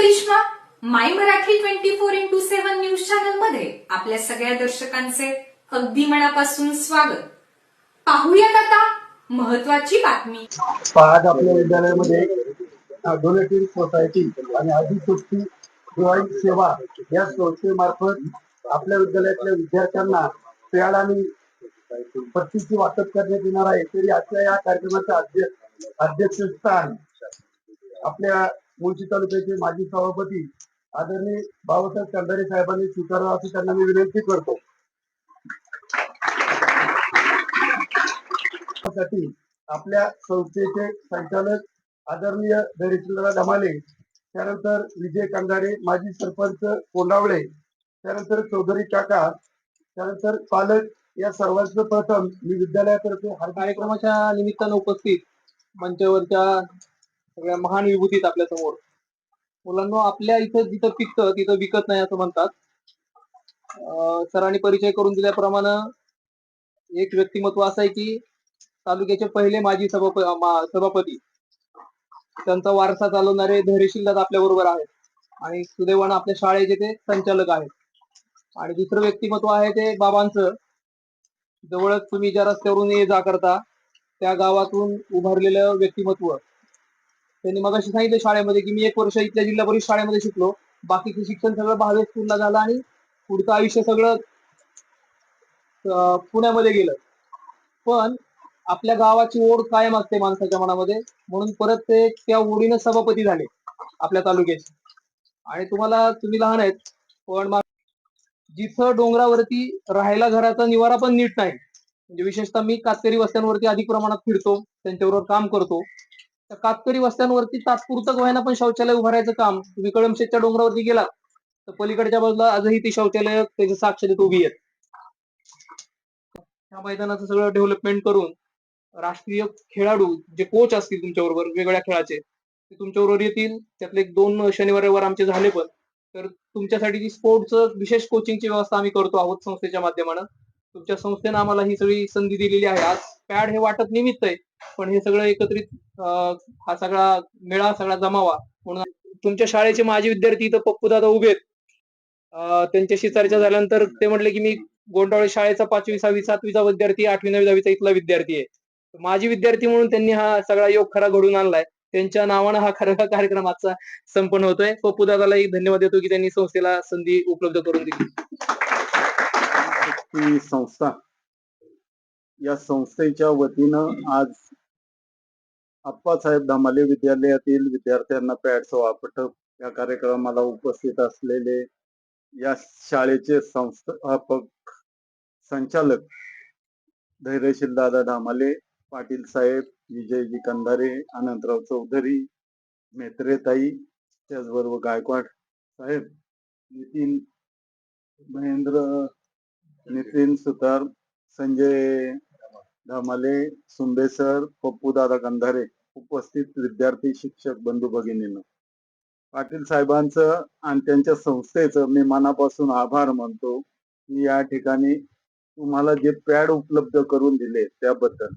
Karishma my Marathi twenty four into seven news चॅनलमध्ये आपल्या सगळ्या दर्शकांचे अगदी मनापासून स्वागत. पाहूयात आता महत्वाची बातमी. आज आपल्या विद्यालयामध्ये डोनेटिव्ह सोसायटी आणि आदिशक्ती दिवाळी सेवा या संस्थेमार्फत आपल्या विद्यालयातल्या विद्यार्थ्यांना पेड आणि पत्तीची वाटप करण्यात येणार आहे. तरी आजच्या या कार्यक्रमाचं अध्यक्ष अध्यक्षस्थान आपल्या मुळशी तालुक्याचे माजी सभापती आदरणीय बाबासाहेब कंधारे साहेबांनी स्वीकारावं अशी त्यांना मी विनंती करतो. साठी आपल्या संस्थेचे संचालक आदरणीय धैर्यचंद्र धमाले त्यानंतर विजय कंधारे माजी सरपंच कोंडावळे त्यानंतर चौधरी काका त्यानंतर पालक या सर्वांचं प्रथम मी विद्यालयातर्फे हार्दिक कार्यक्रमाच्या निमित्तानं उपस्थित मंचावरच्या सगळ्या महान विभूतीत आपल्यासमोर. मुलांना आपल्या इथं जिथं पिकतं तिथं विकत नाही असं म्हणतात. सरांनी परिचय करून दिल्याप्रमाणे एक व्यक्तिमत्व असं आहे की तालुक्याचे पहिले माजी सभाप सभापती. त्यांचा वारसा चालवणारे धैर्यशीलदात आपल्या बरोबर आहेत. आणि सुदैवानं आपल्या शाळेचे ते संचालक आहेत. आणि दुसरं व्यक्तिमत्व आहे ते बाबांचं. जवळच तुम्ही ज्या रस्त्यावरून ये जा करता त्या गावातून उभारलेलं व्यक्तिमत्व. त्यांनी मग सांगितलं शाळेमध्ये की मी एक वर्ष इथल्या जिल्हा परिषद शाळेमध्ये शिकलो. बाकीचं शिक्षण सगळं भावे स्कूलला झालं आणि पुढचं आयुष्य सगळं पुण्यामध्ये गेलं. पण आपल्या गावाची ओढ कायम असते माणसाच्या मनामध्ये. म्हणून परत ते त्या ओढीनं सभापती झाले आपल्या तालुक्याचे. आणि तुम्हाला तुम्ही लहान आहेत पण जिथं डोंगरावरती राहायला घराचा निवारा पण नीट नाही. म्हणजे विशेषतः मी कातकरी वस्त्यांवरती अधिक प्रमाणात फिरतो त्यांच्याबरोबर काम करतो. तर कातकरी वस्त्यांवरती तात्पुरतं व्हायना पण शौचालय उभारायचं काम. तुम्ही कळमशेतच्या डोंगरावरती गेलात तर पलीकडच्या बाजूला आजही ती शौचालय त्याची साक्ष देत उभी आहेत. त्या मैदानाचं सगळं डेव्हलपमेंट करून राष्ट्रीय खेळाडू जे कोच असतील तुमच्याबरोबर वेगवेगळ्या खेळाचे ते तुमच्याबरोबर येतील. त्यातले एक दोन शनिवार रविवार आमचे झाले पण. तर तुमच्यासाठी जी स्पोर्टचं विशेष कोचिंगची व्यवस्था आम्ही करतो आहोत संस्थेच्या माध्यमानं. तुमच्या संस्थेनं आम्हाला ही सगळी संधी दिलेली आहे. आज पॅड हे वाटप निमित्त आहे. पण हे सगळं एकत्रित हा सगळा मेळा सगळा जमावा म्हणून तुमच्या शाळेचे माजी विद्यार्थी इथं पप्पू दादा उभे आहेत. त्यांच्याशी चर्चा झाल्यानंतर ते म्हटले की मी गोंडावळे शाळेचा पाचवी सहावी सातवीचा विद्यार्थी आठवी नवी दहावीचा इथला विद्यार्थी आहे. माजी विद्यार्थी म्हणून त्यांनी हा सगळा योग खरा घडून आणलाय. त्यांच्या नावानं हा खरा कार्यक्रम आजचा संपन्न होतोय. पप्पूदादालाही धन्यवाद देतो की त्यांनी संस्थेला संधी उपलब्ध करून दिली. संस्था या संस्थेच्या वतीनं आज आप्पासाहेब धमाले विद्यालयातील विद्यार्थ्यांना पॅडचं वाटप या कार्यक्रमाला उपस्थित असलेले या शाळेचे संस्थापक संचालक धैर्यशील दादा धामाले पाटील साहेब विजयजी कंधारे अनंतराव चौधरी मेत्रेताई त्याचबरोबर गायकवाड साहेब नितीन महेंद्र नितीन सुतार संजय धामाले सुंबे सर पप्पू दादा कंधारे उपस्थित विद्यार्थी शिक्षक बंधू भगिनींनो. पाटील साहेबांचं आणि त्यांच्या संस्थेचं मी मनापासून आभार मानतो. की या ठिकाणी तुम्हाला जे पॅड उपलब्ध करून दिले त्याबद्दल.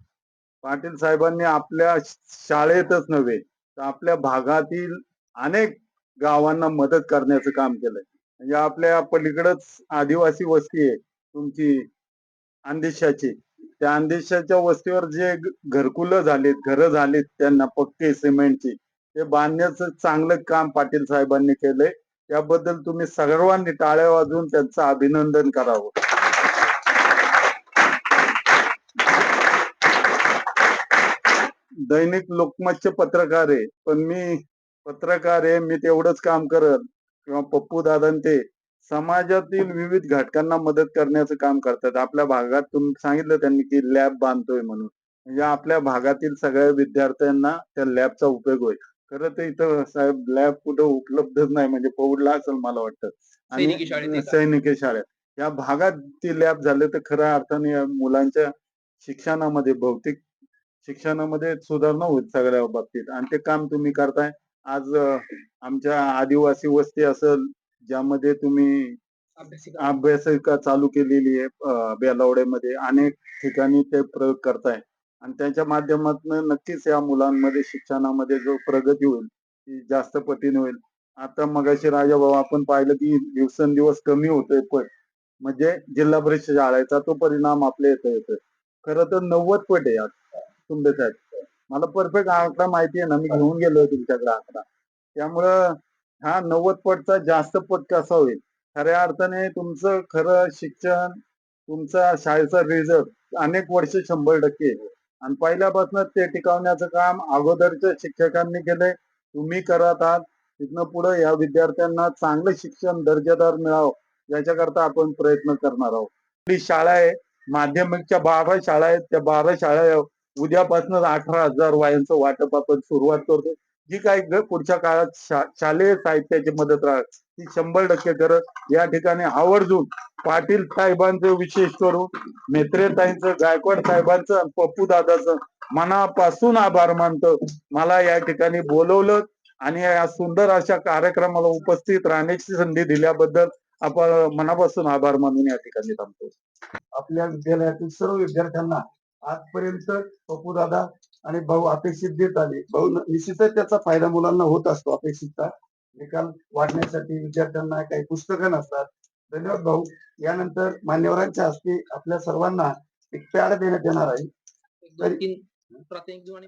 पाटील साहेबांनी आपल्या शाळेतच नव्हे तर आपल्या भागातील अनेक गावांना मदत करण्याचं काम केलंय. म्हणजे आपल्या पलीकडच आदिवासी वस्ती आहे तुमची अंदेशाची त्या अंदेशाच्या वस्तीवर जे घरकुलं झालीत घरं झालीत त्यांना पक्के सिमेंटची ते बांधण्याचं चांगलं काम पाटील साहेबांनी केलंय. त्याबद्दल तुम्ही सर्वांनी टाळ्या वाजवून त्यांचं अभिनंदन करावं. दैनिक लोकमतचे पत्रकार आहे पण मी पत्रकार आहे मी तेवढंच काम करत किंवा पप्पू दादन ते समाजातील विविध घटकांना मदत करण्याचं काम करतात. आपल्या भागात तुम्ही सांगितलं त्यांनी की लॅब बांधतोय म्हणून. म्हणजे आपल्या भागातील सगळ्या विद्यार्थ्यांना त्या लॅबचा उपयोग होईल. खरं तर इथं साहेब लॅब कुठं उपलब्धच नाही म्हणजे पौडला असेल मला वाटतं. आणि? सैनिकी शाळेत या भागात ती लॅब झाले तर खऱ्या अर्थाने या मुलांच्या शिक्षणामध्ये भौतिक शिक्षणामध्ये सुधारणा होईल सगळ्या बाबतीत. आणि ते काम तुम्ही करताय. आज आमच्या आदिवासी वस्ती असेल ज्यामध्ये तुम्ही अभ्यासिका चालू केलेली आहे बेलावड्यामध्ये अनेक ठिकाणी ते प्रयोग करताय. आणि त्याच्या माध्यमातून नक्कीच या मुलांमध्ये शिक्षणामध्ये जो प्रगती होईल ती जास्त पटीने होईल. आता मगाशी राजा भाऊ आपण पाहिलं की दिवसेंदिवस कमी होतोय पण म्हणजे जिल्हा परिषद शाळेचा तो परिणाम आपल्या इथं येतोय. खरं तर नव्वद पट आहे आता तुमच्या साहेब मला परफेक्ट आकडा माहिती आहे ना मी घेऊन गेलोय तुमच्याकडे आकडा. त्यामुळं हा नव्वद पटचा जास्त पट कसा होईल? खऱ्या अर्थाने तुमचं खरं शिक्षण तुमचा शाळेचा रिझल्ट अनेक वर्ष शंभर टक्के आणि पहिल्यापासून ते टिकवण्याचं काम अगोदरच्या शिक्षकांनी केलंय. तुम्ही करत आहात. तिथनं पुढे या विद्यार्थ्यांना चांगलं शिक्षण दर्जेदार मिळावं याच्याकरता आपण प्रयत्न करणार आहोत. आपली शाळा आहे. माध्यमिकच्या बारा शाळा आहेत. त्या बारा शाळा उद्यापासून अठरा हजार वायांचं वाटप आपण सुरुवात करतो. जी काही ग- पुढच्या काळात शालेय साहित्याची मदत राहत ती शंभर टक्के करत या ठिकाणी आवर्जून पाटील साहेबांचं विशेष करून मेत्रेताईंचं गायकवाड साहेबांचं आणि पप्पू दादाचं मनापासून आभार मानतो. मला या ठिकाणी बोलवलं आणि या सुंदर अशा कार्यक्रमाला उपस्थित राहण्याची संधी दिल्याबद्दल आपण मनापासून आभार मानून या ठिकाणी थांबतो. आपल्या विद्यालयातील सर्व विद्यार्थ्यांना आजपर्यंत पप्पू दादा आणि भाऊ अपेक्षित देत आले. भाऊ निश्चितच त्याचा फायदा मुलांना होत असतो अपेक्षितचा. निकाल वाढण्यासाठी विद्यार्थ्यांना काही पुस्तकं नसतात. धन्यवाद भाऊ. यानंतर मान्यवरांच्या हस्ते आपल्या सर्वांना एक पॅड देण्यात येणार आहे. एक दोन तीन प्राथमिक जीवन आणि